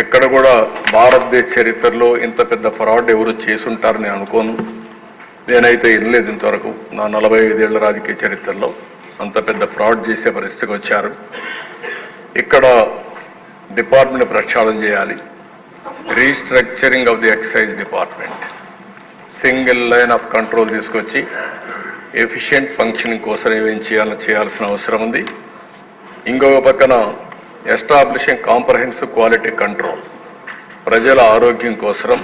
ఎక్కడ కూడా భారతదేశ చరిత్రలో ఇంత పెద్ద ఫ్రాడ్ ఎవరు చేసుంటారని అనుకోను. నేనైతే వినలేదు ఇంతవరకు. నా నలభై ఐదేళ్ళ రాజకీయ చరిత్రలో అంత పెద్ద ఫ్రాడ్ చేసే పరిస్థితికి వచ్చారు. ఇక్కడ డిపార్ట్మెంట్ ప్రక్షాళన చేయాలి. Restructuring of the excise department. Single line of control తీసుకొచ్చి ఎఫిషియెంట్ ఫంక్షనింగ్ కోసం ఏమేం చేయాలని చేయాల్సిన అవసరం ఉంది. ఇంకొక పక్కన ఎస్టాబ్లిషింగ్ కాంప్రహెన్సివ్ క్వాలిటీ కంట్రోల్. ప్రజల ఆరోగ్యం కోసం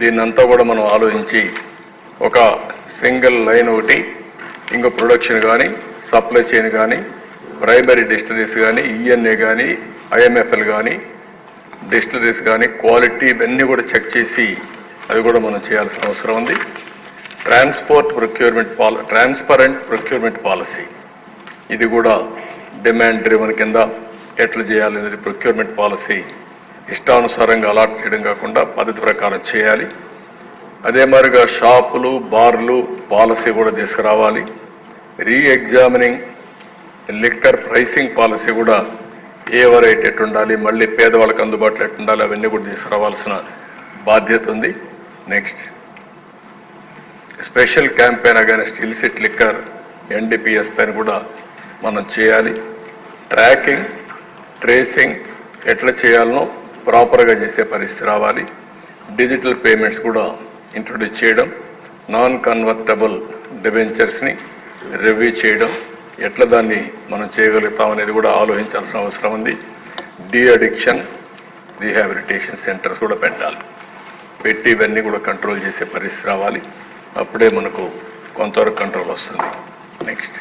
దీన్నంతా కూడా మనం ఆలోచించి ఒక సింగిల్ లైన్ ఒకటి ఇంకో ప్రొడక్షన్ కానీ సప్లై చైన్ కానీ ప్రైమరీ డిస్టరీస్ కానీ ఈఎన్ఏ కానీ ఐఎంఎఫ్ఎల్ కానీ డిస్టరీస్ కానీ క్వాలిటీ ఇవన్నీ కూడా చెక్ చేసి అవి కూడా మనం చేయాల్సిన అవసరం ఉంది. ట్రాన్స్పోర్ట్ ప్రొక్యూర్మెంట్ పాల ట్రాన్స్పరెంట్ ప్రొక్యూర్మెంట్ పాలసీ. ఇది కూడా డిమాండ్ డ్రివన్ కింద ఎట్లా చేయాలనేది ప్రొక్యూర్మెంట్ పాలసీ ఇష్టానుసారంగా అలాట్ చేయడం కాకుండా పద్ధతి ప్రకారం చేయాలి. అదే మాదిరిగా షాపులు బార్లు పాలసీ కూడా తీసుకురావాలి. Reexamining liquor liquor pricing policy కూడా ఏ వెరైటీ ఉండాలి మళ్ళీ పేదవాళ్ళకి అందుబాటులో ఎట్టు ఉండాలి అవన్నీ కూడా తీసుకురావాల్సిన బాధ్యత ఉంది. Next special campaign against illicit liquor NDPS పైన కూడా మనం చేయాలి. ట్రాకింగ్ ట్రేసింగ్ ఎట్లా చేయాలనో ప్రాపర్గా చేసే పరిస్థితి రావాలి. డిజిటల్ పేమెంట్స్ కూడా ఇంట్రొడ్యూస్ చేయడం నాన్ కన్వర్టబుల్ డిబెంచర్స్ని రివ్యూ చేయడం ఎట్లా దాన్ని మనం చేయగలుగుతాం అనేది కూడా ఆలోచించాల్సిన అవసరం ఉంది. డిఅడిక్షన్ రీహాబిలిటేషన్ సెంటర్స్ కూడా పెట్టాలి. పెట్టి ఇవన్నీ కూడా కంట్రోల్ చేసే పరిస్థితి రావాలి. అప్పుడే మనకు కొంతవరకు కంట్రోల్ వస్తుంది. Next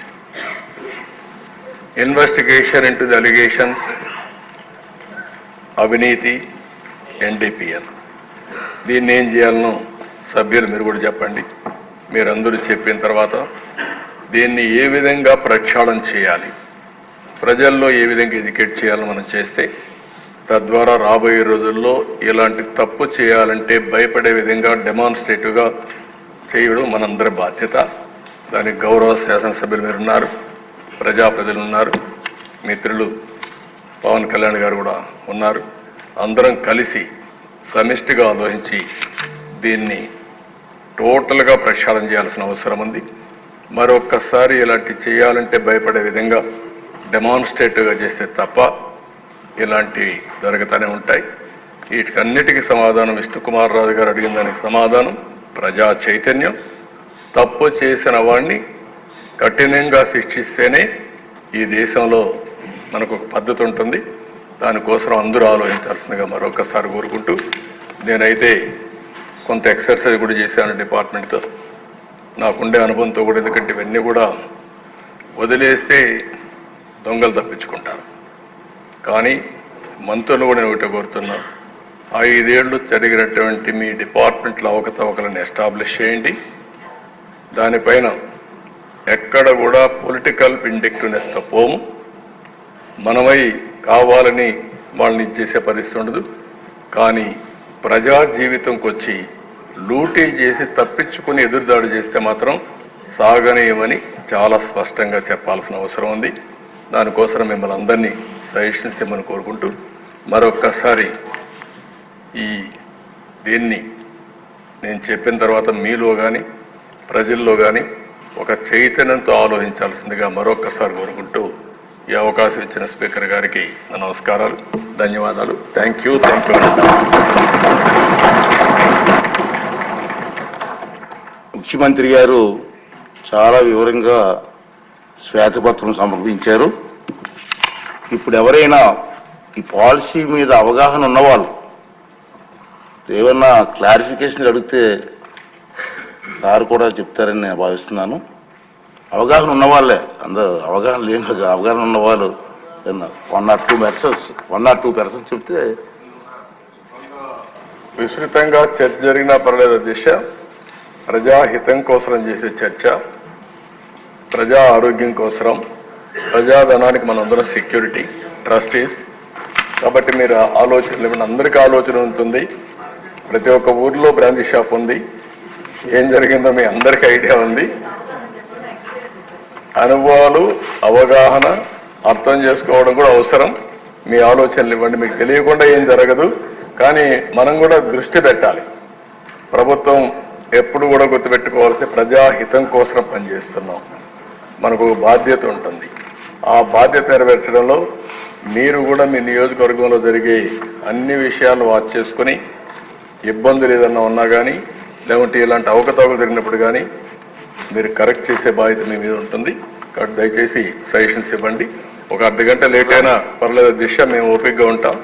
investigation into the allegations అవినీతి ఎన్డీపీఎల్ దీన్ని ఏం చేయాలనో సభ్యులు మీరు కూడా చెప్పండి. మీరందరూ చెప్పిన తర్వాత దీన్ని ఏ విధంగా ప్రక్షాళన చేయాలి? ప్రజల్లో ఏ విధంగా ఎడ్యుకేట్ చేయాలని మనం చేస్తే తద్వారా రాబోయే రోజుల్లో ఇలాంటి తప్పు చేయాలంటే భయపడే విధంగా డెమాన్స్ట్రేటివ్గా చేయడం మనందరి బాధ్యత. దానికి గౌరవ శాసనసభ్యులు మీరు ఉన్నారు ప్రజాప్రతినిధులు ఉన్నారు మిత్రులు పవన్ కళ్యాణ్ గారు కూడా ఉన్నారు. అందరం కలిసి సమిష్టిగా ఆలోచించి దీన్ని టోటల్గా ప్రక్షాళన చేయాల్సిన అవసరం ఉంది. మరొక్కసారి ఇలాంటి చేయాలంటే భయపడే విధంగా డెమాన్స్ట్రేటివ్గా చేస్తే తప్ప ఇలాంటివి జరుగుతూనే ఉంటాయి. వీటికన్నిటికీ సమాధానం విష్ణుకుమార్ రాజు గారు అడిగిన దానికి సమాధానం ప్రజా చైతన్యం. తప్పు చేసిన వాడిని కఠినంగా శిక్షిస్తేనే ఈ దేశంలో మనకు ఒక పద్ధతి ఉంటుంది. దానికోసం అందరూ ఆలోచించాల్సిందిగా మరొకసారి కోరుకుంటూ నేనైతే కొంత ఎక్సర్సైజ్ కూడా చేశాను డిపార్ట్మెంట్తో. నాకుండే అనుభవంతో కూడా ఎందుకంటే ఇవన్నీ కూడా వదిలేస్తే దొంగలు తప్పించుకుంటారు. కానీ మంత్రులు కూడా నేను ఒకటి కోరుతున్నా ఐదేళ్ళు జరిగినటువంటి మీ డిపార్ట్మెంట్లో అవకతవకలను ఎస్టాబ్లిష్ చేయండి. దానిపైన ఎక్కడ కూడా పొలిటికల్తో పోము. మనమై కావాలని వాళ్ళని ఇచ్చేసే పరిస్థితి ఉండదు. కానీ ప్రజా జీవితంకి వచ్చి లూటీ చేసి తప్పించుకుని ఎదురుదాడి చేస్తే మాత్రం సాగనీయమని చాలా స్పష్టంగా చెప్పాల్సిన అవసరం ఉంది. దానికోసం మిమ్మల్ని అందరినీ సజెషన్స్ కోరుకుంటూ మరొక్కసారి ఈ దీన్ని నేను చెప్పిన తర్వాత మీలో కానీ ప్రజల్లో కానీ ఒక చైతన్యంతో ఆలోచించాల్సిందిగా మరొకసారి కోరుకుంటూ ఈ అవకాశం ఇచ్చిన స్పీకర్ గారికి నా నమస్కారాలు ధన్యవాదాలు. థ్యాంక్ యూ థ్యాంక్ యూ ముఖ్యమంత్రి గారు చాలా వివరంగా శ్వేతపత్రం సమర్పించారు. ఇప్పుడు ఎవరైనా ఈ పాలసీ మీద అవగాహన ఉన్నవాళ్ళు ఏమన్నా క్లారిఫికేషన్ అడిగితే సార్ కూడా చెప్తారని నేను భావిస్తున్నాను. అవగాహన ఉన్నవాళ్ళే. అందరూ అవగాహన లేని అవగాహన ఉన్నవాళ్ళు. One or two persons one or two persons చెప్తే విస్తృతంగా చర్చ జరిగినా పర్లేదు దిశ. ప్రజాహితం కోసం చేసే చర్చ. ప్రజా ఆరోగ్యం కోసం ప్రజాధనానికి మనందరం సెక్యూరిటీ ట్రస్టీస్ కాబట్టి మీరు ఆలోచన అందరికీ ఆలోచన ఉంటుంది. ప్రతి ఒక్క ఊర్లో బ్రాంచ్ షాప్ ఉంది. ఏం జరిగిందో మీ అందరికీ ఐడియా ఉంది. అనుభవాలు అవగాహన అర్థం చేసుకోవడం కూడా అవసరం. మీ ఆలోచనలు ఇవ్వండి మీకు తెలియకుండా ఏం జరగదు. కానీ మనం కూడా దృష్టి పెట్టాలి. ప్రభుత్వం ఎప్పుడు కూడా గుర్తుపెట్టుకోవాల్సి ప్రజాహితం కోసం పనిచేస్తున్నాం. మనకు ఒక బాధ్యత ఉంటుంది. ఆ బాధ్యత నెరవేర్చడంలో మీరు కూడా మీ నియోజకవర్గంలో జరిగే అన్ని విషయాలు వాచ్ చేసుకుని ఇబ్బందులు ఏదన్నా ఉన్నా కానీ లేకుంటే ఇలాంటి అవకతవకలు జరిగినప్పుడు కానీ మీరు కరెక్ట్ చేసే బాధ్యత మీ మీద ఉంటుంది. కాబట్టి దయచేసి సజెషన్స్ ఇవ్వండి. ఒక అర్ధ గంట లేట్ అయినా పర్లేదు దిశ మేము ఓపికగా ఉంటాం.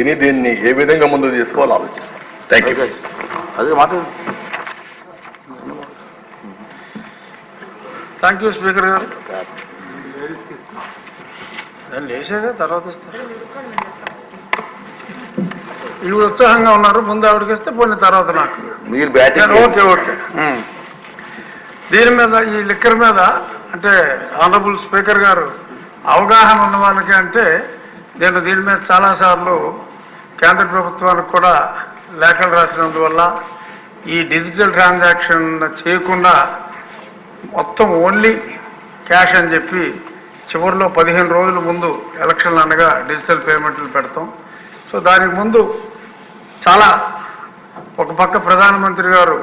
ఇని దీన్ని ఏ విధంగా ముందుకు తీసుకోవాలో ఆలోచిస్తాం. థ్యాంక్ యూ అదే మాట్లాడు థ్యాంక్ యూ స్పీకర్ గారు. నేను తర్వాత ఇస్తాను ఈవిడ ఉత్సాహంగా ఉన్నారు ముందు ఆవిడకి ఇస్తే పోయిన తర్వాత నాకు. మీరు బ్యాటింగ్ ఓకే ఓకే. ఉమ్. దీని మీద? ఈ లిక్కర్ మీద? అంటే ఆనరబుల్ స్పీకర్ గారు అవగాహన ఉన్న వాళ్ళకి అంటే నేను దీని మీద చాలాసార్లు కేంద్ర ప్రభుత్వానికి కూడా లేఖలు రాసినందువల్ల ఈ డిజిటల్ ట్రాన్సాక్షన్ చేయకుండా మొత్తం ఓన్లీ క్యాష్ అని చెప్పి చివరిలో పదిహేను రోజుల ముందు ఎలక్షన్లు అనగా డిజిటల్ పేమెంట్లు పెడతాం. సో దానికి ముందు చాలా ఒక పక్క ప్రధానమంత్రి గారు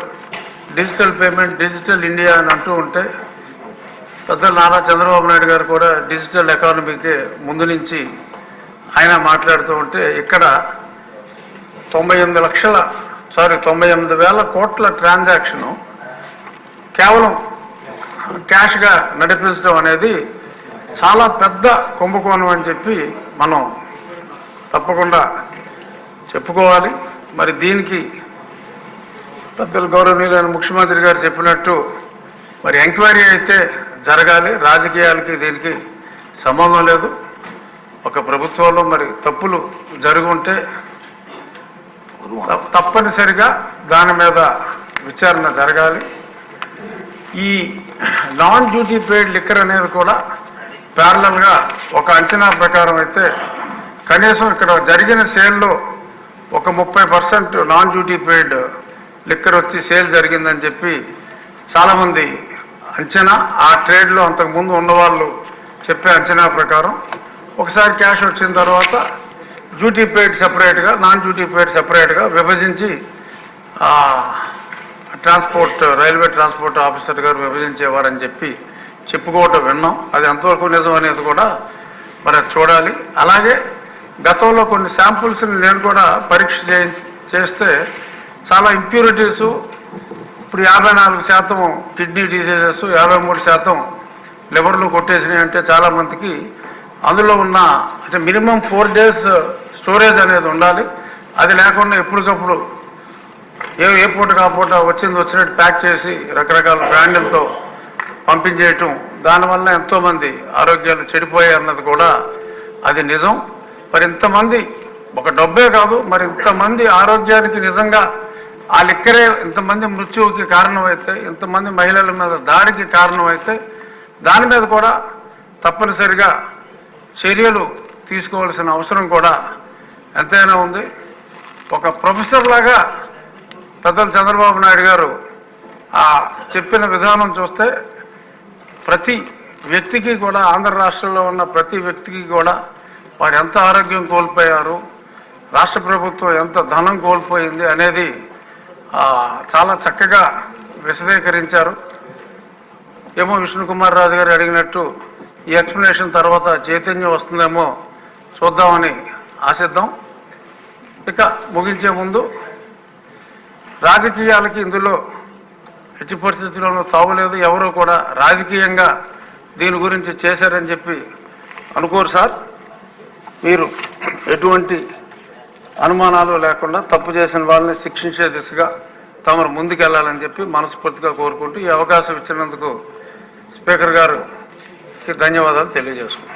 డిజిటల్ పేమెంట్ డిజిటల్ ఇండియా అని అంటూ ఉంటే పెద్ద నారా చంద్రబాబు నాయుడు గారు కూడా డిజిటల్ ఎకానమీకి ముందు నుంచి ఆయన మాట్లాడుతూ ఉంటే ఇక్కడ తొంభై ఎనిమిది లక్షల సారీ తొంభై ఎనిమిది వేల కోట్ల ట్రాన్సాక్షను కేవలం క్యాష్గా నడిపించడం అనేది చాలా పెద్ద కుంభకోణం అని చెప్పి మనం తప్పకుండా చెప్పుకోవాలి. మరి దీనికి పెద్దలు గౌరవనీయులైన ముఖ్యమంత్రి గారు చెప్పినట్టు మరి ఎంక్వైరీ అయితే జరగాలి. రాజకీయాలకి దీనికి సంబంధం లేదు. ఒక ప్రభుత్వంలో మరి తప్పులు జరుగుంటే ఉంటే తప్పనిసరిగా దాని మీద విచారణ జరగాలి. ఈ నాన్ డ్యూటీ పెయిడ్ లిక్కర్ అనేది కూడా ప్యారలల్గా ఒక అంచనా ప్రకారం అయితే కనీసం ఇక్కడ జరిగిన సేల్లో ఒక ముప్పై percent non duty paid liquor వచ్చి సేల్ జరిగిందని చెప్పి చాలామంది అంచనా ఆ ట్రేడ్లో అంతకుముందు ఉన్నవాళ్ళు చెప్పే అంచనా ప్రకారం ఒకసారి క్యాష్ వచ్చిన తర్వాత డ్యూటీ పేడ్ సపరేట్గా నాన్ డ్యూటీ పేడ్ సపరేట్గా విభజించి ట్రాన్స్పోర్ట్ రైల్వే ట్రాన్స్పోర్ట్ ఆఫీసర్ గారు విభజించేవారని చెప్పి చెప్పుకోవటం విన్నాం. అది ఎంతవరకు నిజం అనేది కూడా మరి చూడాలి. అలాగే గతంలో కొన్ని శాంపుల్స్ని నేను కూడా పరీక్ష చేస్తే చాలా ఇంప్యూరిటీసు ఇప్పుడు యాభై నాలుగు శాతం కిడ్నీ డిసీజెస్ యాభై మూడు శాతం లివర్లు కొట్టేసినాయి అంటే చాలామందికి అందులో ఉన్న అంటే మినిమం ఫోర్ డేస్ స్టోరేజ్ అనేది ఉండాలి. అది లేకుండా ఎప్పటికప్పుడు ఏ ఏ పూట ఆ వచ్చింది వచ్చినట్టు ప్యాక్ చేసి రకరకాల బ్రాండ్లతో పంపించేయటం. దానివల్ల ఎంతోమంది ఆరోగ్యాలు చెడిపోయాయి అన్నది కూడా అది నిజం. మరి ఇంతమంది ఒక డబ్బే కాదు మరి ఇంతమంది ఆరోగ్యానికి నిజంగా ఆ లిక్కరే ఇంతమంది మృత్యువుకి కారణమైతే ఇంతమంది మహిళల మీద దాడికి కారణమైతే దాని మీద కూడా తప్పనిసరిగా చర్యలు తీసుకోవాల్సిన అవసరం కూడా ఎంతైనా ఉంది. ఒక ప్రొఫెసర్ లాగా పెద్దలు చంద్రబాబు నాయుడు గారు ఆ చెప్పిన విధానం చూస్తే ప్రతి వ్యక్తికి కూడా ఆంధ్ర రాష్ట్రంలో ఉన్న ప్రతి వ్యక్తికి కూడా వారు ఎంత ఆరోగ్యం కోల్పోయారు రాష్ట్ర ప్రభుత్వం ఎంత ధనం కోల్పోయింది అనేది చాలా చక్కగా విశదీకరించారు. ఏమో విష్ణుకుమార్ రాజు గారు అడిగినట్టు ఈ ఎక్స్ప్లెనేషన్ తర్వాత చైతన్యం వస్తుందేమో చూద్దామని ఆశిద్దాం. ఇక ముగించే ముందు రాజకీయాలకి ఇందులో ఎట్టి పరిస్థితుల్లోనూ తావులేదు ఎవరు కూడా రాజకీయంగా దీని గురించి చేశారని చెప్పి అనుకోరు సార్. మీరు ఎటువంటి అనుమానాలు లేకుండా తప్పు చేసిన వాళ్ళని శిక్షించే దిశగా తమరు ముందుకెళ్ళాలని చెప్పి మనస్ఫూర్తిగా కోరుకుంటూ ఈ అవకాశం ఇచ్చినందుకు స్పీకర్ గారికి ధన్యవాదాలు తెలియజేసుకుంటాం